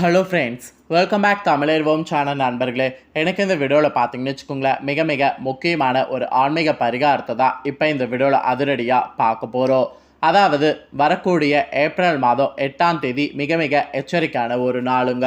Hello friends welcome back தமிழர்வோம் channel நண்பர்களே. எனக்கு இந்த வீடியோவில் பார்த்தீங்கன்னு வச்சுக்கோங்களேன் மிக மிக முக்கியமான ஒரு ஆன்மீக பரிகாரத்தை தான் இப்போ இந்த வீடியோவில் அதிரடியாக பார்க்க போகிறோம் அதாவது வரக்கூடிய ஏப்ரல் மாதம் எட்டாம் தேதி மிக மிக எச்சரிக்கையான ஒரு நாளுங்க.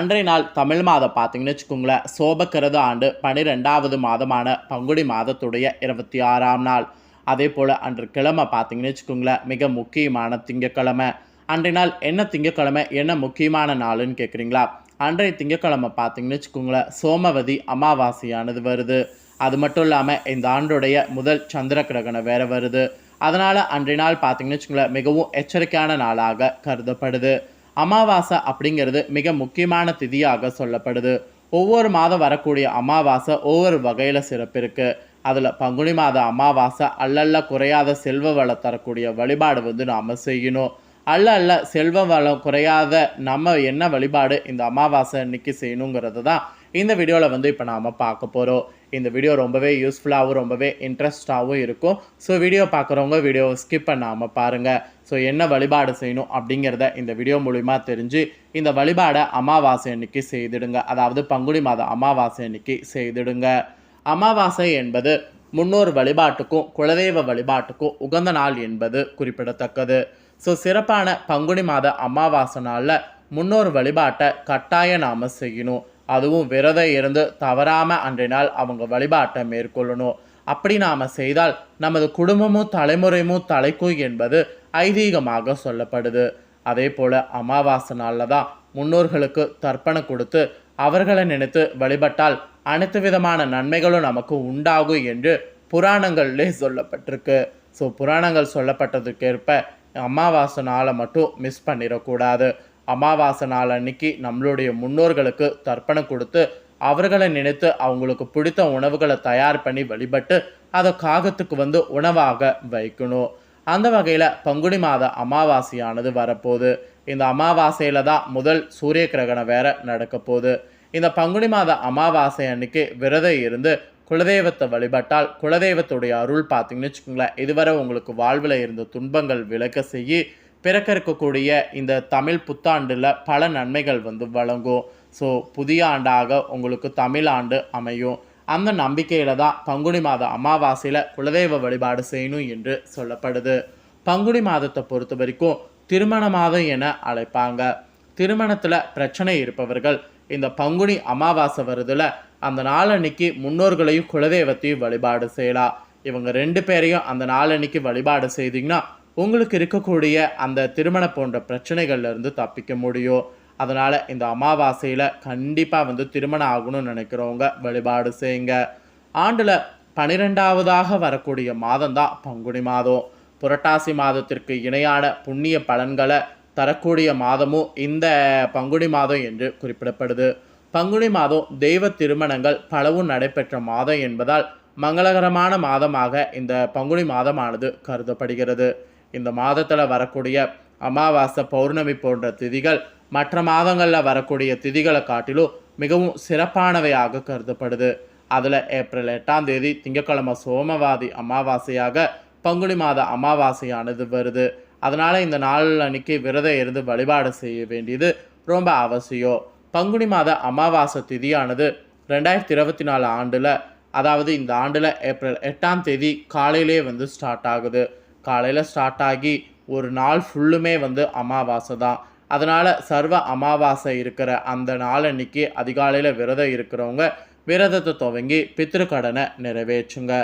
அன்றைய நாள் தமிழ் மாதம் பார்த்தீங்கன்னு வச்சுக்கோங்களேன் சோபக்கிரத ஆண்டு பனிரெண்டாவது மாதமான பங்குடி மாதத்துடைய இருபத்தி ஆறாம் நாள். அதே போல் அன்று கிழமை பார்த்தீங்கன்னு வச்சுக்கோங்களேன் மிக முக்கியமான திங்கக்கிழமை. அன்றைய நாள் என்ன திங்கக்கிழமை என்ன முக்கியமான நாளுன்னு கேட்குறீங்களா அன்றைய திங்கக்கிழமை பார்த்தீங்கன்னு வச்சுக்கோங்களேன் சோமவதி அமாவாசையானது வருது. அது மட்டும் இல்லாமல் இந்த ஆண்டுடைய முதல் சந்திர கிரகணம் வேறு வருது. அதனால் அன்றைய நாள் பார்த்தீங்கன்னு வச்சுக்கோங்களேன் மிகவும் எச்சரிக்கையான நாளாக கருதப்படுது. அமாவாசை அப்படிங்கிறது மிக முக்கியமான திதியாக சொல்லப்படுது. ஒவ்வொரு மாதம் வரக்கூடிய அமாவாசை ஒவ்வொரு வகையில் சிறப்பு இருக்குது அதில் பங்குனி மாத அமாவாசை அல்லல்ல குறையாத செல்வ வளம் தரக்கூடிய வழிபாடு வந்து நாம் செய்யணும். அல்ல அல்ல செல்வம் வளம் குறையாத நம்ம என்ன வழிபாடு இந்த அமாவாசை அன்னைக்கு செய்யணுங்கிறது தான் இந்த வீடியோவில் வந்து இப்போ நாம் பார்க்க போகிறோம் இந்த வீடியோ ரொம்பவே யூஸ்ஃபுல்லாகவும் ரொம்பவே இன்ட்ரெஸ்டாகவும் இருக்கும். ஸோ வீடியோ பார்க்குறவங்க வீடியோவை ஸ்கிப் பண்ணாமல் பாருங்கள் ஸோ என்ன வழிபாடு செய்யணும் அப்படிங்கிறத இந்த வீடியோ மூலிமா தெரிஞ்சு இந்த வழிபாடை அமாவாசை அன்னைக்கு செய்திடுங்க. அதாவது பங்குனி மாதம் அமாவாசை அன்னைக்கு செய்திடுங்க. அமாவாசை என்பது முன்னோர் வழிபாட்டுக்கும் குலதெய்வ வழிபாட்டுக்கும் உகந்த நாள் என்பது குறிப்பிடத்தக்கது. ஸோ சிறப்பான பங்குனி மாத அமாவாசை நாளில் முன்னோர் வழிபாட்டை கட்டாயம் நாம் செய்யணும். அதுவும் விரதம் இருந்து தவறாமல் அன்றைய நாள் அவங்க வழிபாட்டை மேற்கொள்ளணும். அப்படி நாம் செய்தால் நமது குடும்பமும் தலைமுறையும் தலைக்கும் என்பது ஐதீகமாக சொல்லப்படுது. அதே போல் அமாவாசை நாளில் தான் முன்னோர்களுக்கு தர்ப்பணம் கொடுத்து அவர்களை நினைத்து வழிபட்டால் அனைத்து விதமான நன்மைகளும் நமக்கு உண்டாகும் என்று புராணங்களிலே சொல்லப்பட்டிருக்கு. ஸோ புராணங்கள் சொல்லப்பட்டதுக்கேற்ப அமாவாசை நாளை மட்டும் மிஸ் பண்ணிடக்கூடாது. அமாவாசை நாள் அன்னைக்கு நம்மளுடைய முன்னோர்களுக்கு தர்ப்பணம் கொடுத்து அவர்களை நினைத்து அவங்களுக்கு பிடித்த உணவுகளை தயார் பண்ணி வழிபட்டு அதை காகத்துக்கு வந்து உணவாக வைக்கணும். அந்த வகையில் பங்குனி மாத அமாவாசையானது வரப்போகுது. இந்த அமாவாசையில் தான் முதல் சூரிய கிரகணம் வேற நடக்க போகுது இந்த பங்குனி மாத அமாவாசை அன்னைக்கு விரதம் இருந்து குலதெய்வத்தை வழிபட்டால் குலதெய்வத்துடைய அருள் பார்த்தீங்கன்னு வச்சுக்கோங்களேன். இதுவரை உங்களுக்கு வாழ்வில் இருந்த துன்பங்கள் விளக்க செய்ய பிறக்க இருக்கக்கூடிய இந்த தமிழ் புத்தாண்டில் பல நன்மைகள் வந்து வழங்கும். ஸோ புதிய ஆண்டாக உங்களுக்கு தமிழ் ஆண்டு அமையும். அந்த நம்பிக்கையில் தான் பங்குனி மாத அமாவாசையில் குலதெய்வ வழிபாடு செய்யணும் என்று சொல்லப்படுது. பங்குனி மாதத்தை பொறுத்த வரைக்கும் திருமண மாதம் என அழைப்பாங்க. திருமணத்தில் பிரச்சனை இருப்பவர்கள் இந்த பங்குனி அமாவாசை வருதுல அந்த நாளன்னைக்கு முன்னோர்களையும் குலதெய்வத்தையும் வழிபாடு செய்யலாம் இவங்க ரெண்டு பேரையும் அந்த நாளன்னைக்கு வழிபாடு செய்தீங்கன்னா உங்களுக்கு இருக்கக்கூடிய அந்த திருமண போன்ற பிரச்சனைகள்ல இருந்து தப்பிக்க முடியும். அதனால் இந்த அமாவாசையில் கண்டிப்பாக வந்து திருமணம் ஆகணும்னு நினைக்கிறவங்க வழிபாடு செய்யுங்க. ஆண்டில் பனிரெண்டாவதாக வரக்கூடிய மாதம் தான் பங்குனி மாதம். புரட்டாசி மாதத்திற்கு இணையான புண்ணிய பலன்களை தரக்கூடிய மாதமும் இந்த பங்குனி மாதம் என்று குறிப்பிடப்படுது. பங்குனி மாதம் தெய்வ திருமணங்கள் பலவும் நடைபெற்ற மாதம் என்பதால் மங்களகரமான மாதமாக இந்த பங்குனி மாதமானது கருதப்படுகிறது. இந்த மாதத்தில் வரக்கூடிய அமாவாசை பௌர்ணமி போன்ற திதிகள் மற்ற மாதங்களில் வரக்கூடிய திதிகளை காட்டிலும் மிகவும் சிறப்பானவையாக கருதப்படுது. அதில் ஏப்ரல் எட்டாம் தேதி திங்கட்கிழமை சோமவாதி அமாவாசையாக பங்குனி மாத அமாவாசையானது வருது. அதனால் இந்த நாள் அன்னைக்கு விரதம் இருந்து வழிபாடு செய்ய வேண்டியது ரொம்ப அவசியம். பங்குனி மாத அமாவாசை திதியானது ரெண்டாயிரத்தி இருபத்தி நாலு ஆண்டில் அதாவது இந்த ஆண்டில் ஏப்ரல் எட்டாம் தேதி காலையிலே வந்து ஸ்டார்ட் ஆகுது. காலையில் ஸ்டார்ட் ஆகி ஒரு நாள் ஃபுல்லுமே வந்து அமாவாசை தான். அதனால் சர்வ அமாவாசை இருக்கிற அந்த நாள் அன்னைக்கு அதிகாலையில் விரதம் இருக்கிறவங்க விரதத்தை துவங்கி பித்திருக்கடனை நிறைவேற்றுங்க.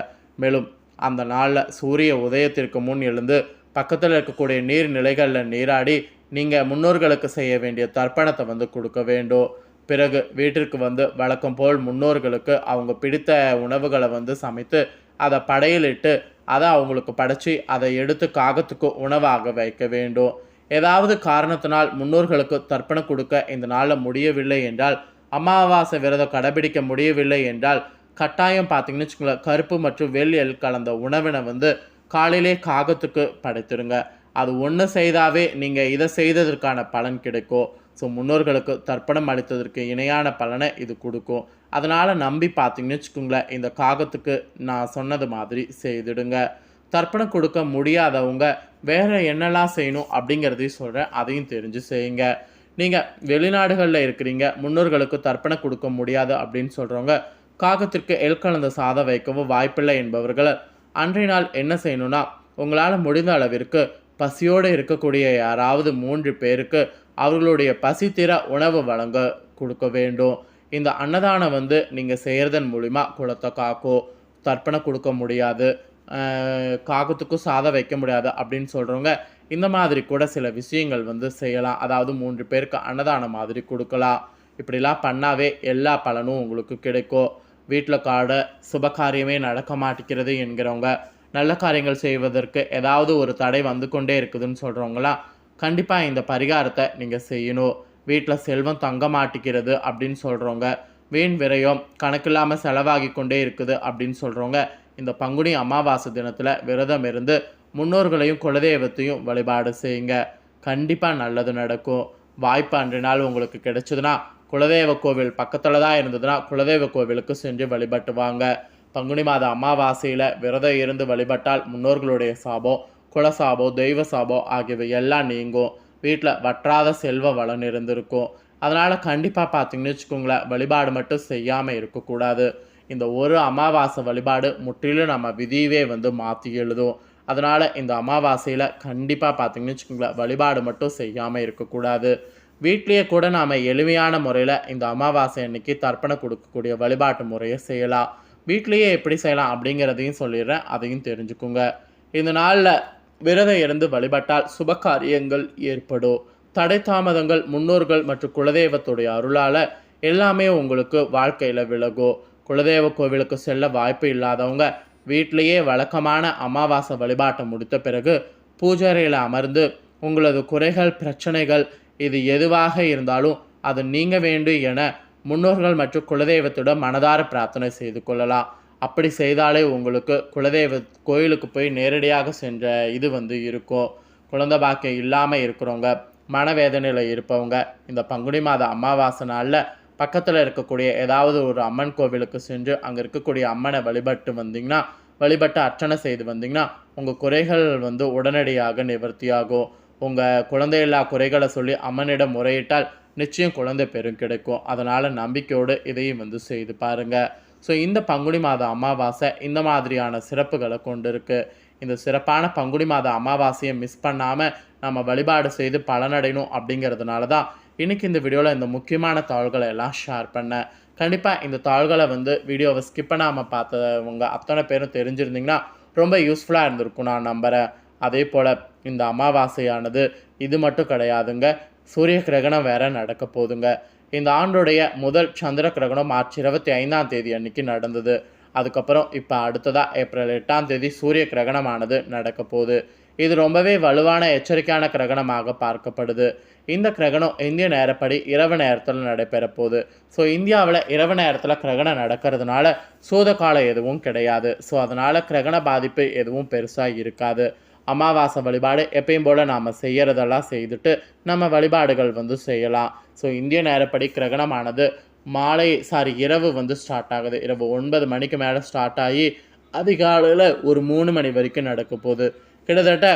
மேலும் அந்த நாளில் சூரிய உதயத்திற்கு முன் எழுந்து பக்கத்தில் இருக்கக்கூடிய நீர்நிலைகளில் நீராடி நீங்கள் முன்னோர்களுக்கு செய்ய வேண்டிய தர்ப்பணத்தை வந்து கொடுக்க வேண்டும். பிறகு வீட்டிற்கு வந்து வழக்கம் போல் முன்னோர்களுக்கு அவங்க பிடித்த உணவுகளை வந்து சமைத்து அதை படையலிட்டு அதை அவங்களுக்கு படைச்சி அதை எடுத்து காகத்துக்கு உணவாக வைக்க வேண்டும். ஏதாவது காரணத்தினால் முன்னோர்களுக்கு தர்ப்பணம் கொடுக்க இந்த நாளில் முடியவில்லை என்றால் அமாவாசை விரதம் கடைபிடிக்க முடியவில்லை என்றால் கட்டாயம் பார்த்தீங்கன்னு வச்சுக்கோங்களேன் கருப்பு மற்றும் வெள்ளியல் கலந்த உணவினை வந்து காலையிலே காகத்துக்கு படைத்திருங்க அது ஒன்று செய்தாவே நீங்கள் இதை செய்ததற்கான பலன் கிடைக்கும். ஸோ முன்னோர்களுக்கு தர்ப்பணம் அளித்ததற்கு இணையான பலனை இது கொடுக்கும். அதனால் நம்பி பார்த்தீங்கன்னு வச்சுக்கோங்களேன் இந்த காகத்துக்கு நான் சொன்னது மாதிரி செய்திடுங்க. தர்ப்பணம் கொடுக்க முடியாதவங்க வேறு என்னெல்லாம் செய்யணும் அப்படிங்கிறதையும் சொல்கிறேன் அதையும் தெரிஞ்சு செய்யுங்க. நீங்கள் வெளிநாடுகளில் இருக்கிறீங்க முன்னோர்களுக்கு தர்ப்பணம் கொடுக்க முடியாது அப்படின்னு சொல்கிறவங்க காகத்திற்கு எல் கலந்த சாதம் வைக்கவும் வாய்ப்பில்லை என்பவர்களை அன்றைய நாள் என்ன செய்யணும்னா உங்களால் முடிந்த அளவிற்கு பசியோடு இருக்கக்கூடிய யாராவது மூன்று பேருக்கு அவர்களுடைய பசி தீர உணவு வழங்க கொடுக்க வேண்டும். இந்த அன்னதானம் வந்து நீங்கள் செய்கிறதன் மூலிமா குளத்தை காக்கோ தர்ப்பணம் கொடுக்க முடியாது காகத்துக்கும் சாதம் வைக்க முடியாது அப்படின்னு சொல்கிறவங்க இந்த மாதிரி கூட சில விஷயங்கள் வந்து செய்யலாம். அதாவது மூன்று பேருக்கு அன்னதானம் மாதிரி கொடுக்கலாம். இப்படிலாம் பண்ணாவே எல்லா பலனும் உங்களுக்கு கிடைக்கும். வீட்டில் காட சுபகாரியமே நடக்க மாட்டேங்கிறது என்கிறவங்க நல்ல காரியங்கள் செய்வதற்கு ஏதாவது ஒரு தடை வந்து கொண்டே இருக்குதுன்னு சொல்கிறவங்களாம் கண்டிப்பாக இந்த பரிகாரத்தை நீங்கள் செய்யணும். வீட்டில் செல்வம் தங்க மாட்டேங்கிறது அப்படின்னு சொல்கிறவங்க வீண் விரயம் கணக்கில்லாமல் செலவாகி கொண்டே இருக்குது அப்படின்னு சொல்கிறவங்க இந்த பங்குனி அமாவாசை தினத்தில் விரதம் இருந்து முன்னோர்களையும் குலதெய்வத்தையும் வழிபாடு செய்யுங்க. கண்டிப்பாக நல்லது நடக்கும். வாய்ப்பு அன்றைய நாள் உங்களுக்கு கிடைச்சதுன்னா குலதெய்வ கோவில் பக்கத்தில் தான் இருந்ததுன்னா குலதெய்வ கோவிலுக்கு சென்று வழிபட்டுவாங்க. பங்குனி மாத அமாவாசையில் விரதம் இருந்து வழிபட்டால் முன்னோர்களுடைய சாபம் குலசாபம் தெய்வ சாபம் ஆகியவை எல்லாம் நீங்கும். வீட்டில் வற்றாத செல்வ வளம் இருந்திருக்கும். அதனால் கண்டிப்பாக பார்த்தீங்கன்னு வச்சுக்கோங்களேன் வழிபாடு மட்டும் செய்யாமல் இருக்கக்கூடாது. இந்த ஒரு அமாவாசை வழிபாடு முற்றிலும் நம்ம விதியவே வந்து மாற்றி எழுதும். அதனால் இந்த அமாவாசையில் கண்டிப்பாக பார்த்தீங்கன்னு வச்சுக்கோங்களேன் வழிபாடு மட்டும் செய்யாமல் இருக்கக்கூடாது. வீட்லேயே கூட நாம் எளிமையான முறையில் இந்த அமாவாசை அன்னைக்கு தர்ப்பணம் கொடுக்கக்கூடிய வழிபாட்டு முறையை செய்யலாம். வீட்லேயே எப்படி செய்யலாம் அப்படிங்கிறதையும் சொல்லிடுறேன். அதையும் தெரிஞ்சுக்குங்க. இந்த நாளில் விரதம் இருந்து வழிபட்டால் சுப காரியங்கள் ஏற்படும். தடை தாமதங்கள் முன்னோர்கள் மற்றும் குலதெய்வத்துடைய அருளால் எல்லாமே உங்களுக்கு வாழ்க்கையில் விலகும். குலதெய்வ கோவிலுக்கு செல்ல வாய்ப்பு இல்லாதவங்க வீட்டிலேயே வழக்கமான அமாவாசை வழிபாட்டை முடித்த பிறகு பூஜாரியில் அமர்ந்து உங்களது குறைகள் பிரச்சனைகள் இது எதுவாக இருந்தாலும் அது நீங்க வேண்டும் என முன்னோர்கள் மற்றும் குலதெய்வத்திடம் மனதார பிரார்த்தனை செய்து கொள்ளலாம். அப்படி செய்தாலே உங்களுக்கு குலதெய்வ கோயிலுக்கு போய் நேரடியாக சென்ற இது வந்து இருக்கும். குழந்தை பாக்கியம் இல்லாமல் இருக்கிறவங்க மனவேதனையில் இருப்பவங்க இந்த பங்குனி மாத அமாவாசை நாளில் பக்கத்தில் இருக்கக்கூடிய ஏதாவது ஒரு அம்மன் கோவிலுக்கு சென்று அங்கே இருக்கக்கூடிய அம்மனை வழிபட்டு வந்தீங்கன்னா வழிபட்டு அர்ச்சனை செய்து வந்தீங்கன்னா உங்கள் குறைகள் வந்து உடனடியாக நிவர்த்தியாகும். உங்கள் குழந்தையில்லா குறைகளை சொல்லி அம்மனிடம் முறையிட்டால் நிச்சயம் குழந்தை பெரும் கிடைக்கும். அதனால் நம்பிக்கையோடு இதையும் வந்து செய்து பாருங்கள் ஸோ இந்த பங்குனி மாத அமாவாசை இந்த மாதிரியான சிறப்புகளை கொண்டிருக்கு. இந்த சிறப்பான பங்குனி மாத அமாவாசையை மிஸ் பண்ணாமல் நம்ம வழிபாடு செய்து பலனடையணும் அப்படிங்கிறதுனால தான் இன்றைக்கி இந்த வீடியோவில் இந்த முக்கியமான தாள்களை எல்லாம் ஷேர் பண்ணேன். கண்டிப்பாக இந்த தாள்களை வந்து வீடியோவை ஸ்கிப் பண்ணாமல் பார்த்தவங்க அத்தனை பேரும் தெரிஞ்சிருந்தீங்கன்னா ரொம்ப யூஸ்ஃபுல்லாக இருந்திருக்கும் நான் நம்புகிறேன் அதே போல் இந்த அமாவாசையானது இது மட்டும் கிடையாதுங்க. சூரிய கிரகணம் வேற நடக்க போதுங்க இந்த ஆண்டுடைய முதல் சந்திர கிரகணம் மார்ச் இருபத்தி ஐந்தாம் தேதி அன்னைக்கு நடந்தது. அதுக்கப்புறம் இப்போ அடுத்ததாக ஏப்ரல் எட்டாம் தேதி சூரிய கிரகணமானது நடக்க போகுது. இது ரொம்பவே வலுவான எச்சரிக்கையான கிரகணமாக பார்க்கப்படுது. இந்த கிரகணம் இந்திய நேரப்படி இரவு நேரத்தில் நடைபெற போகுது. ஸோ இந்தியாவில் இரவு நேரத்தில் கிரகணம் நடக்கிறதுனால சூத காலம் எதுவும் கிடையாது. ஸோ அதனால் கிரகண பாதிப்பு எதுவும் பெருசாக இருக்காது. அமாவாசை வழிபாடு எப்பயும் போல் நாம் செய்கிறதெல்லாம் செய்துட்டு நம்ம வழிபாடுகள் வந்து செய்யலாம். ஸோ இந்திய நேரப்படி கிரகணமானது மாலை சாரி இரவு வந்து ஸ்டார்ட் ஆகுது. இரவு ஒன்பது மணிக்கு மேலே ஸ்டார்ட் ஆகி அதிகாலையில் ஒரு மூணு மணி வரைக்கும் நடக்க போகுது. கிட்டத்தட்ட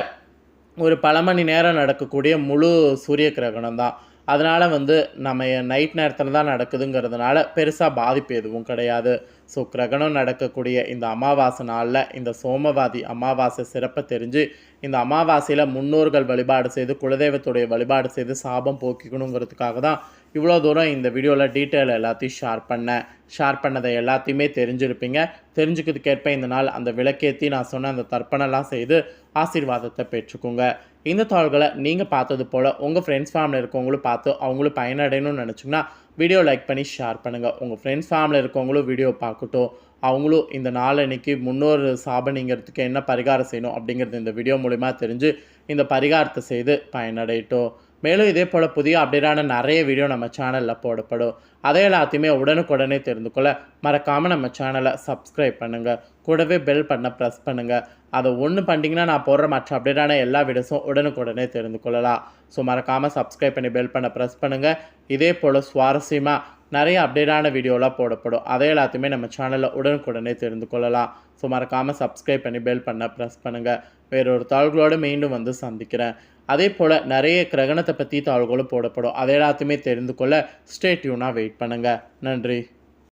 ஒரு பல மணி நேரம் நடக்கக்கூடிய முழு சூரிய கிரகணம் தான் அதனால் வந்து நம்ம நைட் நேரத்தில் தான் நடக்குதுங்கிறதுனால பெருசாக பாதிப்பு எதுவும் கிடையாது. ஸோ கிரகணம் நடக்கக்கூடிய இந்த அமாவாசை நாளில் இந்த சோமவாதி அமாவாசை சிறப்பை தெரிஞ்சு இந்த அமாவாசையில் முன்னோர்கள் வழிபாடு செய்து குலதெய்வத்துடைய வழிபாடு செய்து சாபம் போக்கிக்கணுங்கிறதுக்காக தான் இவ்வளோ தூரம் இந்த வீடியோவில் டீட்டெயில் எல்லாத்தையும் ஷேர் பண்ணேன் ஷேர் பண்ணதை எல்லாத்தையுமே தெரிஞ்சிருப்பீங்க. தெரிஞ்சுக்கிறதுக்கேற்ப இந்த நாள் அந்த விளக்கேற்றி நான் சொன்ன அந்த தர்ப்பணம்லாம் செய்து ஆசீர்வாதத்தை பெற்றுக்கோங்க. இந்த தாள்களை நீங்கள் பார்த்தது போல் உங்கள் ஃப்ரெண்ட்ஸ் ஃபேமிலியில் இருக்கவங்களும் பார்த்து அவங்களும் பயனடையணும்னு நினச்சிங்கன்னா வீடியோ லைக் பண்ணி ஷேர் பண்ணுங்கள் உங்கள் ஃப்ரெண்ட்ஸ் ஃபேமிலியில் இருக்கவங்களும் வீடியோ பார்க்கட்டும். அவங்களும் இந்த நாளன்னைக்கு முன்னோர் சாபனிங்கிறதுக்கு என்ன பரிகாரம் செய்யணும் அப்படிங்கிறது இந்த வீடியோ மூலிமா தெரிஞ்சு இந்த பரிகாரத்தை செய்து பயனடையட்டும். மேலும் இதே போல் புதிய அப்டேட்டான நிறைய வீடியோ நம்ம சேனலில் போடப்படும். அதை எல்லாத்தையுமே உடனுக்குடனே தெரிந்து கொள்ள மறக்காமல் நம்ம சேனலை சப்ஸ்கிரைப் பண்ணுங்கள் கூடவே பெல் பண்ண ப்ரெஸ் பண்ணுங்கள் அதை ஒன்று பண்ணிட்டீங்கன்னா நான் போடுற மற்ற அப்டேட்டான எல்லா வீடியோஸும் உடனுக்குடனே தெரிந்து கொள்ளலாம். ஸோ மறக்காமல் சப்ஸ்கிரைப் பண்ணி பெல் பண்ண ப்ரெஸ் பண்ணுங்கள் இதே போல் சுவாரஸ்யமாக நிறைய அப்டேட்டான வீடியோலாம் போடப்படும். அதை எல்லாத்தையுமே நம்ம சேனலில் உடனுக்குடனே தெரிந்து கொள்ளலாம். ஸோ மறக்காமல் சப்ஸ்கிரைப் பண்ணி பெல் பண்ண ப்ரெஸ் பண்ணுங்கள் வேறொரு தாள்களோடு மீண்டும் வந்து சந்திக்கிறேன். அதே போல் நிறைய கிரகணத்தை பற்றி தாள்களும் போடப்படும். அதை எல்லாத்தையுமே தெரிந்து கொள்ள ஸ்டேட்யூனாக வெயிட் பண்ணுங்கள் நன்றி.